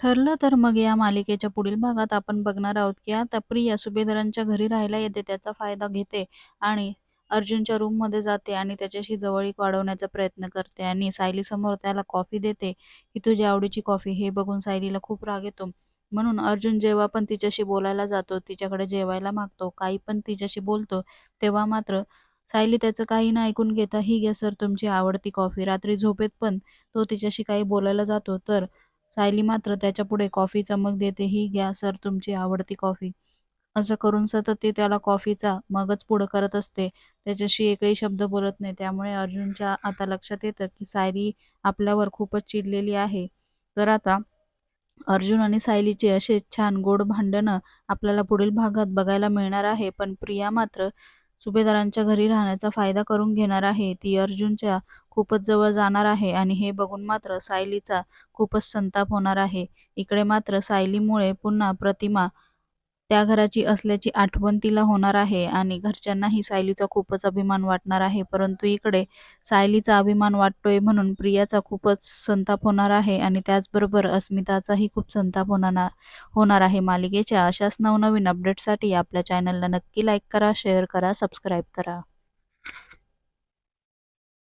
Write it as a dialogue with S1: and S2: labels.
S1: ठरलं तर मग या मालिकेच्या पुढील भागात आपण बघणार आहोत की आता प्रिया सुभेदारांच्या घरी राहायला येते त्याचा फायदा घेते आणि अर्जुनच्या रूममध्ये जाते आणि त्याच्याशी जवळीक वाढवण्याचा प्रयत्न करते आणि सायलीसमोर त्याला कॉफी देते ही तुझी आवडीची कॉफी. हे बघून सायलीला खूप राग येतो. म्हणून अर्जुन जेव्हा पण तिच्याशी बोलायला जातो तिच्याकडे जेवायला मागतो काही पण तिच्याशी बोलतो तेव्हा मात्र सायली त्याचं काही ना ऐकून घेता ही घ्या सर तुमची आवडती कॉफी. रात्री झोपेत पण तो तिच्याशी काही बोलायला जातो तर सायली मात्र त्याच्यापुढे कॉफीचा मग देते ही घ्या सर तुमची आवडती कॉफी असं करून सतत ती त्याला कॉफीचा मगच पुढं करत असते. त्याच्याशी एकही शब्द बोलत नाही. त्यामुळे अर्जुनच्या आता लक्षात येतं की सायली आपल्यावर खूपच चिडलेली आहे. तर आता अर्जुन आणि सायलीचे असे छान गोड भांडणं आपल्याला पुढील भागात बघायला मिळणार आहे. पण प्रिया मात्र सुभेदारांच्या घरी राहण्याचा फायदा करून घेणार आहे. ती अर्जुनच्या खूपच जवळ जाणार आहे आणि हे बघून मात्र सायलीचा खूपच संताप होणार आहे. इकडे मात्र सायलीमुळे पुन्हा प्रतिमा त्या घराची असल्याची आठवण तिला होणार आहे आणि घरच्यांनाही सायलीचा खूपच अभिमान वाटणार आहे. परंतु इकडे सायलीचा अभिमान वाटतोय म्हणून प्रियाचा खूपच संताप होणार आहे आणि त्याचबरोबर अस्मिताचाही खूप संताप होणार होणार आहे मालिकेच्या अशाच नवनवीन अपडेटसाठी आपल्या चॅनलला नक्की लाईक करा शेअर करा सबस्क्राईब करा.